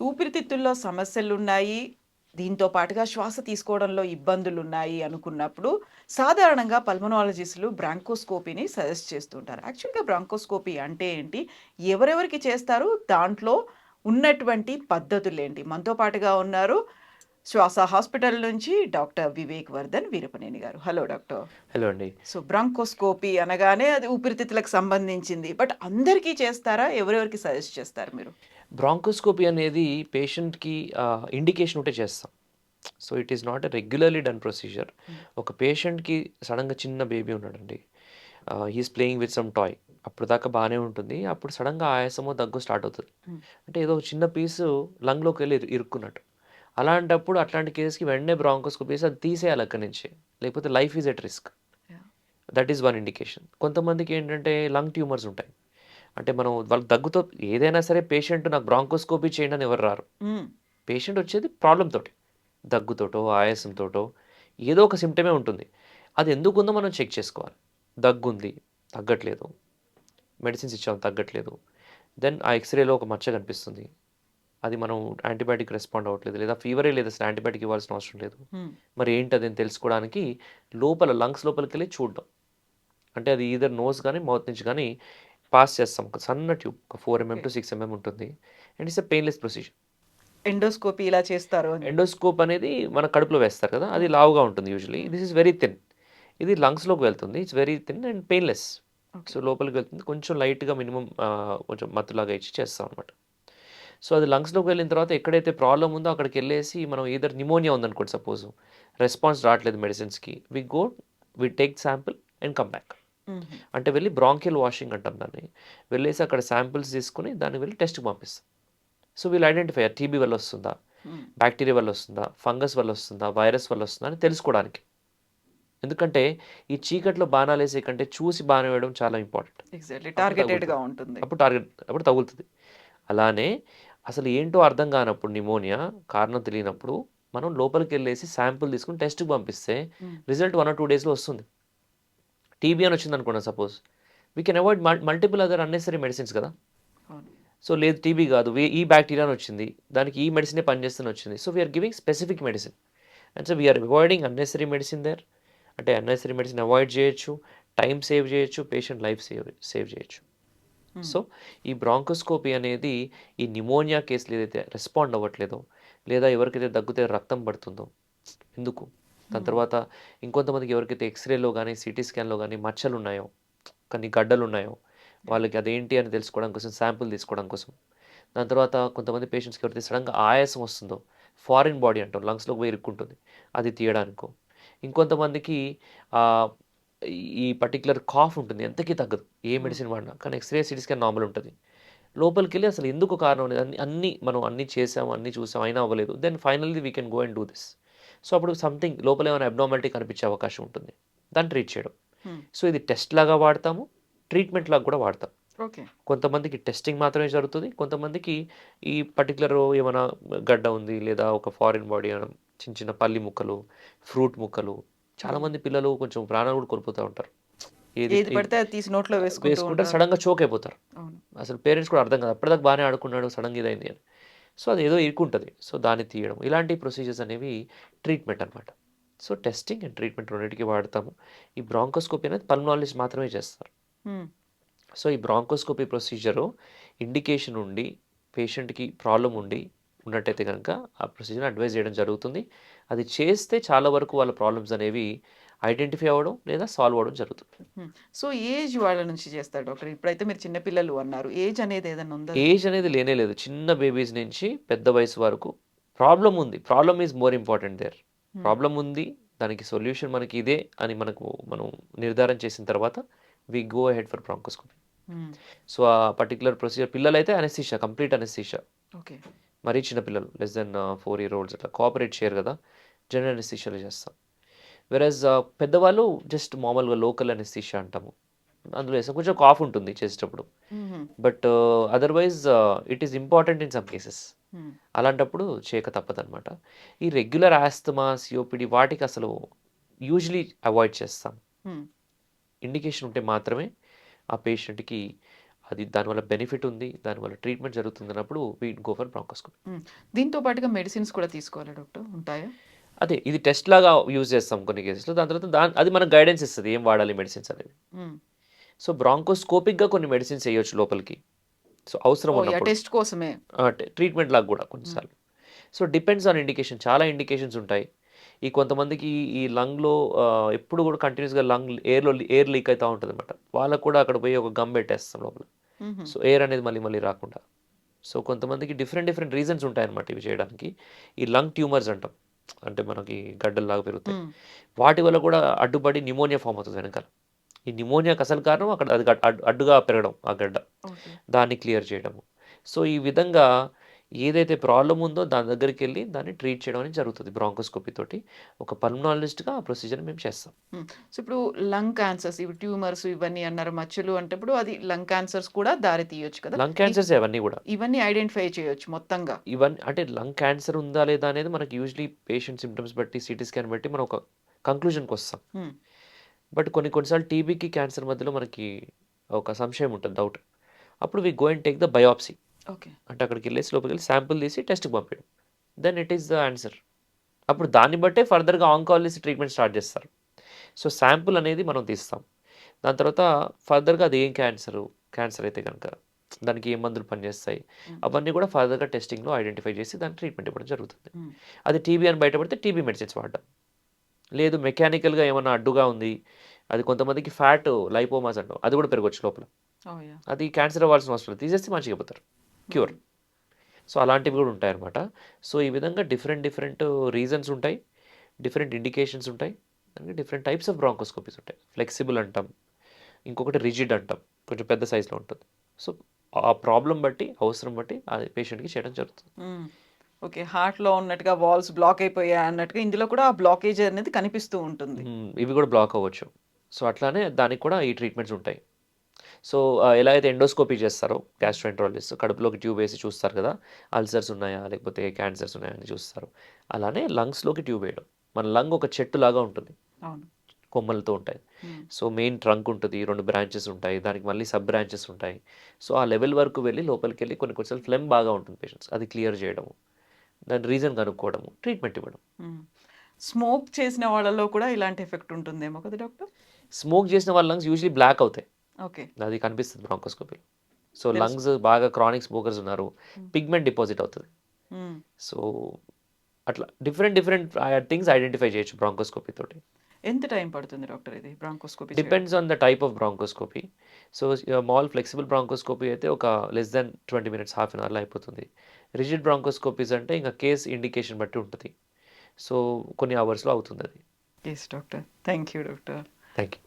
ఊపిరితిత్తుల్లో సమస్యలున్నాయి. దీంతో పాటుగా శ్వాస తీసుకోవడంలో ఇబ్బందులున్నాయి అనుకున్నప్పుడు సాధారణంగా పల్మనాలజిస్టులు బ్రాంకోస్కోపీని సజెస్ట్ చేస్తుంటారు. యాక్చువల్‌గా బ్రాంకోస్కోపీ అంటే ఏంటి? ఎవరెవరికి చేస్తారు? దాంట్లో ఉన్నటువంటి పద్ధతులేంటి? మనతో పాటుగా ఉన్నారు శ్వాస హాస్పిటల్ నుంచి డాక్టర్ వివేక్ వర్ధన్ వీరపనేని గారు. Hello doctor. హలో అండి. సో బ్రాంకోస్కోపీ అనగానే అది ఊపిరితిత్తులకు సంబంధించింది. బట్ అందరికీ చేస్తారా? ఎవరెవరికి సజెస్ట్ చేస్తారు మీరు? బ్రాంకోస్కోపీ అనేది పేషెంట్‌కి ఇండికేషన్ ఉంటే చేస్తాం. So, it is not a regularly done procedure. Hmm. ఒక పేషెంట్‌కి సడెన్‌గా చిన్న బేబీ ఉన్నాడండి. ఆహ్, he is playing with some toy. అప్పటిదాకా బానే ఉంటుంది. అప్పుడు సడెన్‌గా ఆయాసమో, దగ్గో స్టార్ట్ అవుతది. హ్మ్. అంటే ఏదో ఒక చిన్న పీసు లంగ్‌లోకి ఇరు ఇరుక్కున్నట్టు. అలాంటప్పుడు అట్లాంటి కేస్‌కి వెంటనే బ్రాంకోస్కోపీ చేసి అది తీసేయాలి అక్కడి నుంచి. లేకపోతే life is at risk. That is one indication. కొంతమందికి ఏంటంటే లంగ్ ట్యూమర్స్ ఉంటాయి. అంటే మనం వాళ్ళకి దగ్గుతో ఏదైనా సరే పేషెంట్ నాకు బ్రాంకోస్కోపీ చేయండి అని ఎవరు రారు. పేషెంట్ వచ్చేది ప్రాబ్లమ్ తోటి. దగ్గుతోటో, ఆయాసంతోటో ఏదో ఒక సింప్టమే ఉంటుంది. అది ఎందుకుందో మనం చెక్ చేసుకోవాలి. దగ్గుంది, తగ్గట్లేదు. మెడిసిన్స్ ఇచ్చాం తగ్గట్లేదు. దెన్ ఆ ఎక్స్‌రేలో ఒక మచ్చ కనిపిస్తుంది. అది మనం యాంటీబయాటిక్ రెస్పాండ్ అవ్వట్లేదు. లేదా ఫీవరే లేదు అసలు యాంటీబయాటిక్ ఇవ్వాల్సిన అవసరం లేదు. మరి ఏంటి అదని తెలుసుకోవడానికి లోపల లంగ్స్ లోపలికెళ్ళి చూడడం. అంటే అది ఈదర్ నోస్ గాని, మౌత్ నుంచి గాని పాస్ చేస్తాం. ఒక సన్న ట్యూబ్ ఒక 4 ఎంఎం. టు 6 ఎంఎం ఉంటుంది. And it's a painless procedure. Endoscopy ఇలా చేస్తారు. ఎండోస్కోప్ అనేది మన కడుపులో వేస్తారు కదా! అది లావుగా ఉంటుంది usually. This is very thin. ఇది లంగ్స్‌లోకి వెళ్తుంది. It's very thin and painless. So, లోపలికి వెళ్తుంది. కొంచెం లైట్‌గా మినిమమ్ ఆహ్, కొంచెం మత్తులాగా ఇచ్చి చేస్తాం అనమాట. సో, అది లంగ్స్‌లోకి వెళ్ళిన తర్వాత ఎక్కడైతే ప్రాబ్లమ్ ఉందో అక్కడికెళ్ళేసి మనం ఈదర్ న్యూమోనియా ఉందనుకోండి సపోజ్. రెస్పాన్స్ రావట్లేదు మెడిసిన్స్‌కి. We go we take sample and come back. అంటే వెళ్ళి బ్రాంకియల్ వాషింగ్ అంటాం దాన్ని. వెళ్ళేసి అక్కడ శాంపిల్స్ తీసుకొని దాన్ని వెళ్ళి టెస్ట్‌కి పంపిస్తాం. సో, వీల్ ఐడెంటిఫై టీబీ వల్ల వస్తుందా? హ్మ్. బాక్టీరియా వల్ల వస్తుందా? ఫంగస్ వల్ల వస్తుందా? వైరస్ వల్ల వస్తుందా? అని తెలుసుకోవడానికి. ఎందుకంటే ఈ చీకట్లో బాణాలేసే కంటే చూసి బాణం వేయడం చాలా ఇంపార్టెంట్. ఎగ్జాక్ట్‌లీ. టార్గెటెడ్‌గా. ఉంటుంది. అప్పుడు టార్గెట్ అప్పుడు తగులుతది. అలానే అసలు ఏంటో అర్థం కానప్పుడు న్యూమోనియా కారణం తెలియనప్పుడు మనం లోపలికెళ్ళేసి శాంపిల్ తీసుకొని టెస్ట్‌కి పంపిస్తే. రిజల్ట్ 1 ఆర్ 2 డేస్‌లో వస్తుంది. టీబీ అని వచ్చిందనుకోండి suppose. We can avoid mal multiple other unnecessary medicines కదా! సో, లేదు టీబీ కాదు. ఈ బాక్టీరియా అని వచ్చింది. దానికి ఈ మెడిసినే పనిచేస్తుందని వచ్చింది. So, we are giving specific medicine. And so, we are avoiding unnecessary medicine there. అంటే అన్నెసెసరీ మెడిసిన్ అవాయిడ్ చేయొచ్చు. టైమ్ సేవ్ చేయొచ్చు. పేషెంట్ లైఫ్ సేవ్ సేవ్ చేయొచ్చు. సో, ఈ బ్రాంకోస్కోపీ అనేది ఈ న్యూమోనియా కేస్‌లు ఏదైతే రెస్పాండ్ అవ్వట్లేదో, లేదా ఎవరికైతే దగ్గితే రక్తం పడుతుందో ఎందుకు? దాని. తర్వాత ఇంకొంతమందికి ఎవరికైతే ఎక్స్‌రేలో గాని, సీటీ స్కాన్‌లో గాని మచ్చలున్నాయో, కొన్ని గడ్డలున్నాయో, యాహ్! వాళ్ళకి అదేంటి అని తెలుసుకోవడం కోసం శాంపిల్ తీసుకోవడం కోసం. దాని తర్వాత కొంతమంది పేషెంట్స్‌కి ఎవరైతే సడెన్‌గా ఆయాసం వస్తుందో, ఫారిన్ బాడీ అంటాం లంగ్స్‌లోకి పోయి ఇరుక్కుంటుంది. అది తీయడానికో. ఇంకొంతమందికి ఈ పర్టిక్యులర్ కాఫ్ ఉంటుంది. ఎంతకీ తగ్గదు. ఏ. మెడిసిన్ వాడినా. కానీ ఎక్స్‌రే, సీటీ స్కాన్ నార్మల్ ఉంటది. లోపలికెళ్ళి అసలు ఎందుకు కారణం అనేది అన్ని అన్నీ మనం అన్నీ చేసాం, అన్నీ చూసాం అయినా అవ్వలేదు. Then finally we can go and do this. So, అప్పుడు సంథింగ్ లోపల ఏమైనా అబ్నార్మాలిటీ కనిపించే అవకాశం ఉంటుంది. దాన్ని ట్రీట్ చేయడం. హ్మ్. సో, ఇది టెస్ట్ లాగా వాడతాము. ట్రీట్మెంట్ లాగా కూడా వాడతాం. కొంతమందికి టెస్టింగ్ మాత్రమే జరుగుతది. కొంతమందికి ఈ పర్టిక్యులర్ ఏమైనా గడ్డ ఉంది లేదా ఒక ఫారిన్ బాడీ చిన్న చిన్న పల్లి ముక్కలు, ఫ్రూట్ ముక్కలు. చాలామంది పిల్లలు కొంచెం ప్రాణాలు కూడా కోల్పోతా ఉంటారు. ఏది పడితే తీసి నోట్లో. సడెన్‌గా చోక్ అయిపోతారు. అసలు పేరెంట్స్ కూడా అర్థం కాదు. అప్పటిదాకా బానే ఆడుకున్నాడు సడెన్‌గా ఇదైంది అని. సో, అది ఏదో ఇరుక్కుంటది. సో, దాన్ని తీయడం. ఇలాంటి ప్రొసీజర్స్ అనేవి ట్రీట్మెంట్ అనమాట. సో, టెస్టింగ్ అండ్ ట్రీట్మెంట్ రెండిటికి వాడతాము. ఈ బ్రాంకోస్కోపీ అనేది పల్మనాలజిస్ట్ మాత్రమే చేస్తారు. సో, ఈ బ్రాంకోస్కోపీ ప్రొసీజరు ఇండికేషన్ ఉండి, పేషెంట్‌కి ప్రాబ్లమ్ ఉండి ఉన్నట్టయితే గనక ఆ ప్రొసీజర్‌ని అడ్వైస్ చేయడం జరుగుతుంది. అది చేస్తే చాలా వరకు వాళ్ళ ప్రాబ్లమ్స్ అనేవి ఐడెంటిఫై అవ్వడం లేదా సాల్వ్ అవ్వడం జరుగుతుంది. సో, ఏజ్ వాళ్ళ నుంచి చేస్తారు డాక్టర్? ఇప్పుడైతే మీరు చిన్న పిల్లలు అన్నారు. ఏజ్ అనేది ఏదైనా ఉందా? ఏజ్ అనేది లేనే లేదు. చిన్న బేబీస్ నుంచి పెద్ద వయసు వరకు ప్రాబ్లమ్ ఉంది. Problem is more important there. Hmm. Problem ఉంది. దానికి సొల్యూషన్ మనకి ఇదే అని మనకు మనం నిర్ధారణ చేసిన తర్వాత we go ahead for bronchoscopy. Hmm. So, ఆ పర్టిక్యులర్ ప్రొసీజర్ పిల్లలైతే అనెస్థీషియా కంప్లీట్ అనెస్థీషియా. ఓకే. మరీ చిన్న పిల్లలు లెస్ దెన్ 4 ఇయర్ ఓల్డ్స్ అట్లా కోఆపరేట్ చేయరు కదా! జనరల్ అనెస్థీషియాలో చేస్తాం. వెరస్ పెద్దవాళ్ళు జస్ట్ మామూలుగా లోకల్ అనెస్థీషియా అంటాము. అందులో వేస్తాం. కొంచెం కాఫ్ ఉంటుంది చేసేటప్పుడు. But otherwise it is important in some cases. అలాంటప్పుడు చేయక తప్పదనమాట. ఈ రెగ్యులర్ ఆస్తమా, సీఓపీడీ వాటికి అసలు యూజువల్లీ అవాయిడ్ చేస్తాం. ఇండికేషన్ ఉంటే మాత్రమే ఆ పేషెంట్‌కి అది దానివల్ల బెనిఫిట్ ఉంది దానివల్ల ట్రీట్మెంట్ జరుగుతుంది అన్నప్పుడు వీ గో ఫర్ బ్రాంకోస్కోపీ. దీంతో పాటుగా మెడిసిన్స్ కూడా తీసుకోవాలా డాక్టర్ ఉంటాయా అదే ఇది టెస్ట్ లాగా యూజ్ చేస్తాం కొన్ని కేసెస్లో దాని తర్వాత దాని అది మనకు గైడెన్స్ ఇస్తుంది ఏం వాడాలి మెడిసిన్స్ అనేది. సో బ్రాంకోస్కోపిక్గా కొన్ని మెడిసిన్స్ వేయొచ్చు లోపలికి. సో అవసరం ఉన్నప్పుడు. టెస్ట్ కోసమే. ట్రీట్మెంట్ లాగా కూడా కొన్నిసార్లు. సో డిపెండ్స్ ఆన్ ఇండికేషన్ చాలా ఇండికేషన్స్ ఉంటాయి. ఈ కొంతమందికి ఈ లంగ్లో ఎప్పుడు కూడా కంటిన్యూస్గా లంగ్ ఎయిర్లో ఎయిర్ లీక్ అవుతూ ఉంటుంది అనమాట వాళ్ళకు కూడా అక్కడ పోయి ఒక గమ్ పెట్టేస్తాం లోపల. సో ఎయిర్ అనేది మళ్ళీ మళ్ళీ రాకుండా. సో కొంతమందికి డిఫరెంట్ డిఫరెంట్ రీజన్స్ ఉంటాయన్నమాట ఇవి చేయడానికి. ఈ లంగ్ ట్యూమర్స్ అంటాం. అంటే మనకి గడ్డల్లాగా పెరుగుతాయి. వాటి వల్ల కూడా అడ్డుపడి నిమోనియా ఫామ్ అవుతుంది వెనకాల ఈ నిమోనియాకి అసలు కారణం అక్కడ అది అడ్డుగా పెరగడం ఆ గడ్డ. దాన్ని క్లియర్ చేయడము సో ఈ విధంగా ఏదైతే ప్రాబ్లం ఉందో దాని దగ్గరికి వెళ్ళి దాన్ని ట్రీట్ చేయడం అనేది జరుగుతుంది బ్రాంకోస్కోపీ తోటి. ఒక పల్మనాలజిస్ట్గా ఆ ప్రొసీజర్ మేము చేస్తాం. సో ఇప్పుడు లంగ్ క్యాన్సర్స్ ఇవి ట్యూమర్స్ ఇవన్నీ అన్నారు మచ్చలు అంటే ఇప్పుడు అది లంగ్ క్యాన్సర్స్ కూడా దారి తీయొచ్చు కదా. లంగ్ క్యాన్సర్స్ అవన్నీ కూడా. ఇవన్నీ ఐడెంటిఫై చేయొచ్చు మొత్తంగా. ఇవన్నీ అంటే లంగ్ క్యాన్సర్ ఉందా లేదా అనేది మనకి యూజువలీ పేషెంట్ సిమ్టమ్స్ బట్టి సిటీ స్కాన్ బట్టి మనం ఒక కంక్లూజన్కి వస్తాం. బట్ కొన్ని కొన్నిసార్లు టీబీకి క్యాన్సర్ మధ్యలో మనకి ఒక సంశయం ఉంటుంది డౌట్. అప్పుడు we go and take the biopsy. Okay అంటే అక్కడికి వెళ్ళేసి లోపలికి వెళ్ళి శాంపుల్ తీసి టెస్ట్కి పంపించడం then it is the answer అప్పుడు దాన్ని బట్టే ఫర్దర్గా ఆంకాలజిస్ట్ ట్రీట్మెంట్ స్టార్ట్ చేస్తారు సో శాంపుల్ అనేది మనం తీస్తాం దాని తర్వాత ఫర్దర్గా అది ఏం క్యాన్సర్ క్యాన్సర్ అయితే కనుక దానికి ఏ మందులు పనిచేస్తాయి. అవన్నీ కూడా ఫర్దర్గా టెస్టింగ్లో ఐడెంటిఫై చేసి దాని ట్రీట్మెంట్ ఇవ్వడం జరుగుతుంది. అది టీబీ అని బయటపడితే టీబీ మెడిసిన్స్ వాడడం లేదు మెకానికల్గా ఏమన్నా అడ్డుగా ఉంది అది కొంతమందికి ఫ్యాట్ లైపోమాస్ అంటాం అది కూడా పెరగచ్చు లోపల. అది క్యాన్సర్ అవ్వాల్సిన అవసరం లేదు. తీసేస్తే మంచిగా పోతారు క్యూర్. సో అలాంటివి కూడా ఉంటాయన్నమాట. సో ఈ విధంగా డిఫరెంట్ డిఫరెంట్ రీజన్స్ ఉంటాయి. డిఫరెంట్ ఇండికేషన్స్ ఉంటాయి. దానికి డిఫరెంట్ టైప్స్ ఆఫ్ బ్రాంకోస్కోపీస్ ఉంటాయి. ఫ్లెక్సిబుల్ అంటాం. ఇంకొకటి రిజిడ్ అంటాం. కొంచెం పెద్ద సైజులో ఉంటుంది. సో ఆ ప్రాబ్లం బట్టి అవసరం బట్టి ఆ పేషెంట్కి చేయడం జరుగుతుంది. ఓకే. హార్ట్లో ఉన్నట్టుగా వాల్స్ బ్లాక్ అయిపోయాయి అన్నట్టుగా ఇందులో కూడా ఆ బ్లాకేజ్ అనేది కనిపిస్తూ ఉంటుంది. ఇవి కూడా బ్లాక్ అవ్వచ్చు. సో అట్లానే దానికి కూడా ఈ ట్రీట్మెంట్స్ ఉంటాయి. సో ఎలా అయితే ఎండోస్కోపీ చేస్తారో గ్యాస్ట్రోఎంట్రాలజిస్ట్ కడుపులోకి ట్యూబ్ వేసి చూస్తారు కదా అల్సర్స్ ఉన్నాయా లేకపోతే క్యాన్సర్స్ ఉన్నాయా అని చూస్తారు. అలానే లంగ్స్లోకి ట్యూబ్ వేయడం. మన లంగ్ ఒక చెట్టు లాగా ఉంటుంది. కొమ్మలతో ఉంటాయి. సో మెయిన్ ట్రంక్ ఉంటుంది రెండు బ్రాంచెస్ ఉంటాయి దానికి మళ్ళీ సబ్ బ్రాంచెస్ ఉంటాయి. సో ఆ లెవెల్ వరకు వెళ్ళి లోపలికి వెళ్ళి కొన్ని కొన్నిసార్లు ఫ్లెమ్ బాగా ఉంటుంది పేషెంట్స్ అది క్లియర్ చేయడము దాని రీజన్ కనుక్కోవడము ట్రీట్మెంట్ ఇవ్వడం. స్మోక్ చేసిన వాళ్ళలో కూడా ఇలాంటి ఎఫెక్ట్ ఉంటుందేమో కదా డాక్టర్? స్మోక్ చేసిన వాళ్ళ లంగ్స్ యూజువలీ బ్లాక్ అవుతాయి. అది కనిపిస్తుంది బ్రాంకోస్కోపీలో సో. లంగ్స్ బాగా క్రానిక్ స్మోకర్స్ ఉన్నారు. పిగ్మెంట్ డిపాజిట్ అవుతుంది. సో అట్లా డిఫరెంట్ డిఫరెంట్ థింగ్స్ ఐడెంటిఫై చేయొచ్చు బ్రాంకోస్కోపీ తోటి. ఎంత టైం పడుతుంది డాక్టర్ ఇది bronchoscopy depends on the type of bronchoscopy so mal flexible bronchoscopy అయితే ఒక less than twenty minutes half an అవర్లో అయిపోతుంది. రిజిడ్ బ్రాంకోస్కోపీస్ అంటే ఇంకా కేస్ ఇండికేషన్ బట్టి ఉంటుంది. సో కొన్ని అవర్స్లో అవుతుంది అది. Yes doctor thank you doctor thank you